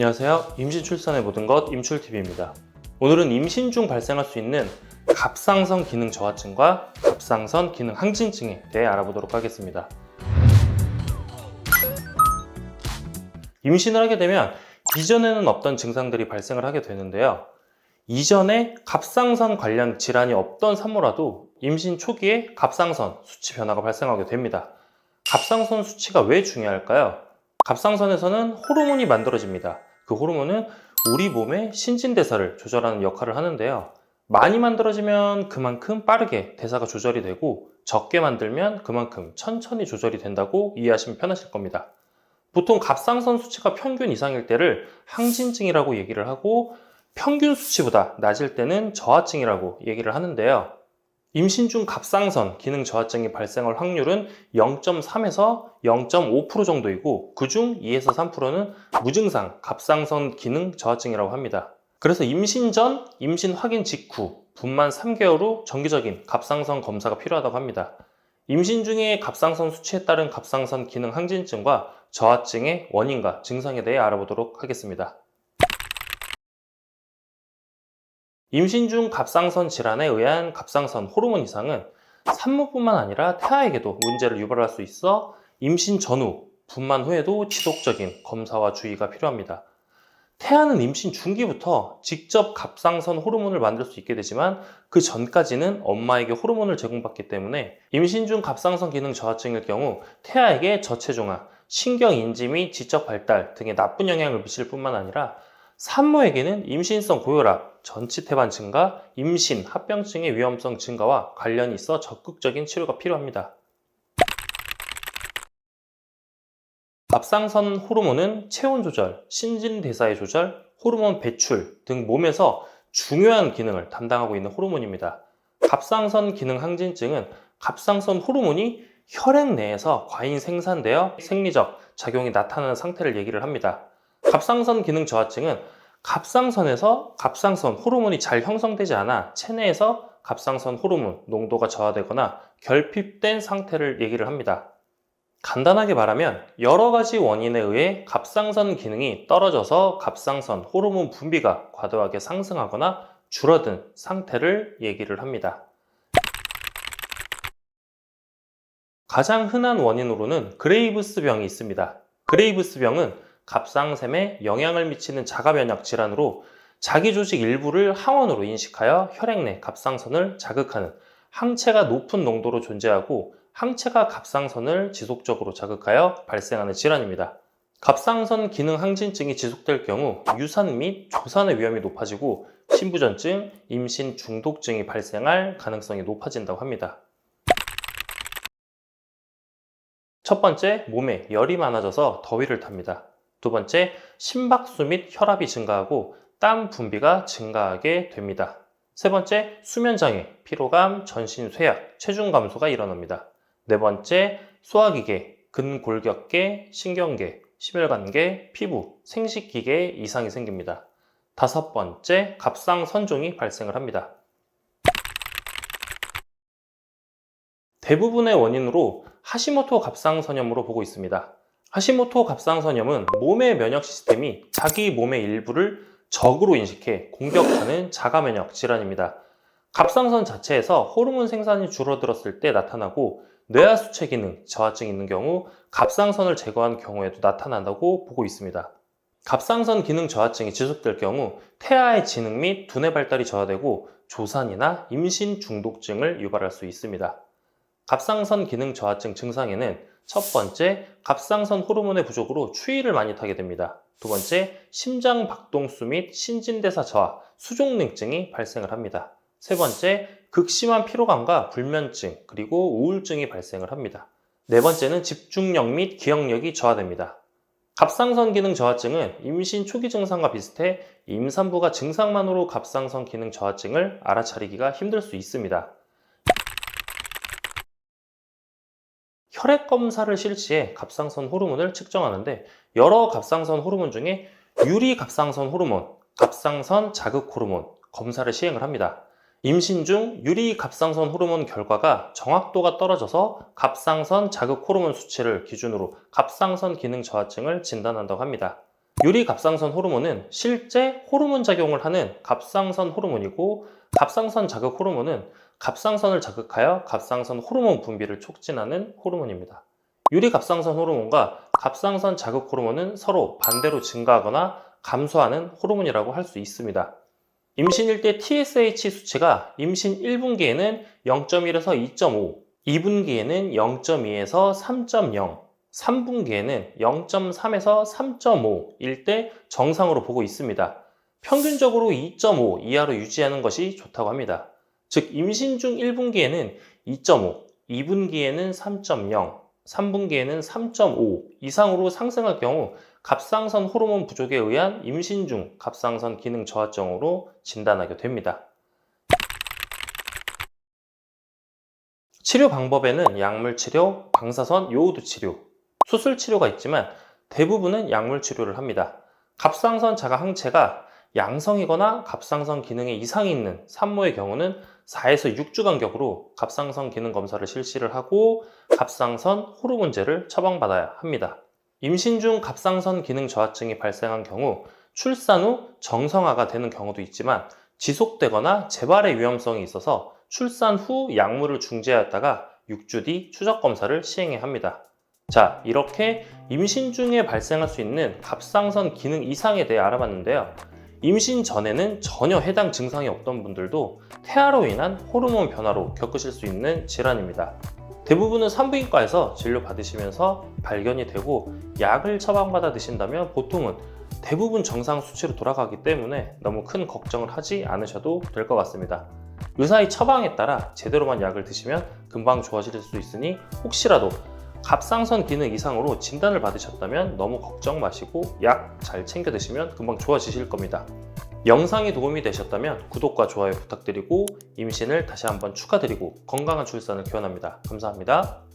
안녕하세요. 임신 출산의 모든 것 임출TV입니다. 오늘은 임신 중 발생할 수 있는 갑상선 기능 저하증과 갑상선 기능 항진증에 대해 알아보도록 하겠습니다. 임신을 하게 되면 이전에는 없던 증상들이 발생을 하게 되는데요. 이전에 갑상선 관련 질환이 없던 산모라도 임신 초기에 갑상선 수치 변화가 발생하게 됩니다. 갑상선 수치가 왜 중요할까요? 갑상선에서는 호르몬이 만들어집니다. 그 호르몬은 우리 몸의 신진대사를 조절하는 역할을 하는데요. 많이 만들어지면 그만큼 빠르게 대사가 조절이 되고 적게 만들면 그만큼 천천히 조절이 된다고 이해하시면 편하실 겁니다. 보통 갑상선 수치가 평균 이상일 때를 항진증이라고 얘기를 하고 평균 수치보다 낮을 때는 저하증이라고 얘기를 하는데요. 임신 중 갑상선 기능 저하증이 발생할 확률은 0.3에서 0.5% 정도이고 그중 2에서 3%는 무증상 갑상선 기능 저하증이라고 합니다. 그래서 임신 전, 임신 확인 직후, 분만 3개월 후 정기적인 갑상선 검사가 필요하다고 합니다. 임신 중에 갑상선 수치에 따른 갑상선 기능 항진증과 저하증의 원인과 증상에 대해 알아보도록 하겠습니다. 임신 중 갑상선 질환에 의한 갑상선 호르몬 이상은 산모뿐만 아니라 태아에게도 문제를 유발할 수 있어 임신 전후, 분만 후에도 지속적인 검사와 주의가 필요합니다. 태아는 임신 중기부터 직접 갑상선 호르몬을 만들 수 있게 되지만 그 전까지는 엄마에게 호르몬을 제공받기 때문에 임신 중 갑상선 기능 저하증일 경우 태아에게 저체중아, 신경 인지 및 지적 발달 등의 나쁜 영향을 미칠 뿐만 아니라 산모에게는 임신성 고혈압, 전치태반 증가, 임신, 합병증의 위험성 증가와 관련이 있어 적극적인 치료가 필요합니다. 갑상선 호르몬은 체온 조절, 신진대사의 조절, 호르몬 배출 등 몸에서 중요한 기능을 담당하고 있는 호르몬입니다. 갑상선 기능 항진증은 갑상선 호르몬이 혈액 내에서 과잉 생산되어 생리적 작용이 나타나는 상태를 얘기를 합니다. 갑상선 기능 저하증은 갑상선에서 갑상선 호르몬이 잘 형성되지 않아 체내에서 갑상선 호르몬 농도가 저하되거나 결핍된 상태를 얘기를 합니다. 간단하게 말하면 여러 가지 원인에 의해 갑상선 기능이 떨어져서 갑상선 호르몬 분비가 과도하게 상승하거나 줄어든 상태를 얘기를 합니다. 가장 흔한 원인으로는 그레이브스 병이 있습니다. 그레이브스 병은 갑상샘에 영향을 미치는 자가면역 질환으로 자기 조직 일부를 항원으로 인식하여 혈액 내 갑상선을 자극하는 항체가 높은 농도로 존재하고 항체가 갑상선을 지속적으로 자극하여 발생하는 질환입니다. 갑상선 기능 항진증이 지속될 경우 유산 및 조산의 위험이 높아지고 신부전증, 임신 중독증이 발생할 가능성이 높아진다고 합니다. 첫 번째, 몸에 열이 많아져서 더위를 탑니다. 두 번째, 심박수 및 혈압이 증가하고 땀 분비가 증가하게 됩니다. 세 번째, 수면장애, 피로감, 전신 쇠약, 체중 감소가 일어납니다. 네 번째, 소화기계, 근골격계, 신경계, 심혈관계, 피부, 생식기계에 이상이 생깁니다. 다섯 번째, 갑상선종이 발생을 합니다. 대부분의 원인으로 하시모토 갑상선염으로 보고 있습니다. 하시모토 갑상선염은 몸의 면역 시스템이 자기 몸의 일부를 적으로 인식해 공격하는 자가 면역 질환입니다. 갑상선 자체에서 호르몬 생산이 줄어들었을 때 나타나고 뇌하수체 기능 저하증이 있는 경우 갑상선을 제거한 경우에도 나타난다고 보고 있습니다. 갑상선 기능 저하증이 지속될 경우 태아의 지능 및 두뇌 발달이 저하되고 조산이나 임신 중독증을 유발할 수 있습니다. 갑상선 기능 저하증 증상에는 첫 번째, 갑상선 호르몬의 부족으로 추위를 많이 타게 됩니다. 두 번째, 심장 박동수 및 신진대사 저하, 수족냉증이 발생을 합니다. 세 번째, 극심한 피로감과 불면증, 그리고 우울증이 발생을 합니다. 네 번째는 집중력 및 기억력이 저하됩니다. 갑상선 기능 저하증은 임신 초기 증상과 비슷해 임산부가 증상만으로 갑상선 기능 저하증을 알아차리기가 힘들 수 있습니다. 혈액 검사를 실시해 갑상선 호르몬을 측정하는데 여러 갑상선 호르몬 중에 유리 갑상선 호르몬, 갑상선 자극 호르몬 검사를 시행을 합니다. 임신 중 유리 갑상선 호르몬 결과가 정확도가 떨어져서 갑상선 자극 호르몬 수치를 기준으로 갑상선 기능 저하증을 진단한다고 합니다. 유리 갑상선 호르몬은 실제 호르몬 작용을 하는 갑상선 호르몬이고 갑상선 자극 호르몬은 갑상선을 자극하여 갑상선 호르몬 분비를 촉진하는 호르몬입니다. 유리 갑상선 호르몬과 갑상선 자극 호르몬은 서로 반대로 증가하거나 감소하는 호르몬이라고 할 수 있습니다. 임신일 때 TSH 수치가 임신 1분기에는 0.1에서 2.5, 2분기에는 0.2에서 3.0, 3분기에는 0.3에서 3.5일 때 정상으로 보고 있습니다. 평균적으로 2.5 이하로 유지하는 것이 좋다고 합니다. 즉, 임신 중 1분기에는 2.5, 2분기에는 3.0, 3분기에는 3.5 이상으로 상승할 경우 갑상선 호르몬 부족에 의한 임신 중 갑상선 기능 저하증으로 진단하게 됩니다. 치료 방법에는 약물 치료, 방사선, 요오드 치료, 수술 치료가 있지만 대부분은 약물 치료를 합니다. 갑상선 자가 항체가 양성이거나 갑상선 기능에 이상이 있는 산모의 경우는 4에서 6주 간격으로 갑상선 기능 검사를 실시를 하고 갑상선 호르몬제를 처방받아야 합니다. 임신 중 갑상선 기능 저하증이 발생한 경우 출산 후 정성화가 되는 경우도 있지만 지속되거나 재발의 위험성이 있어서 출산 후 약물을 중지하였다가 6주 뒤 추적 검사를 시행해야 합니다. 자, 이렇게 임신 중에 발생할 수 있는 갑상선 기능 이상에 대해 알아봤는데요. 임신 전에는 전혀 해당 증상이 없던 분들도 태아로 인한 호르몬 변화로 겪으실 수 있는 질환입니다. 대부분은 산부인과에서 진료 받으시면서 발견이 되고 약을 처방받아 드신다면 보통은 대부분 정상 수치로 돌아가기 때문에 너무 큰 걱정을 하지 않으셔도 될 것 같습니다. 의사의 처방에 따라 제대로만 약을 드시면 금방 좋아질 수 있으니 혹시라도 갑상선 기능 이상으로 진단을 받으셨다면 너무 걱정 마시고 약 잘 챙겨 드시면 금방 좋아지실 겁니다. 영상이 도움이 되셨다면 구독과 좋아요 부탁드리고 임신을 다시 한번 축하드리고 건강한 출산을 기원합니다. 감사합니다.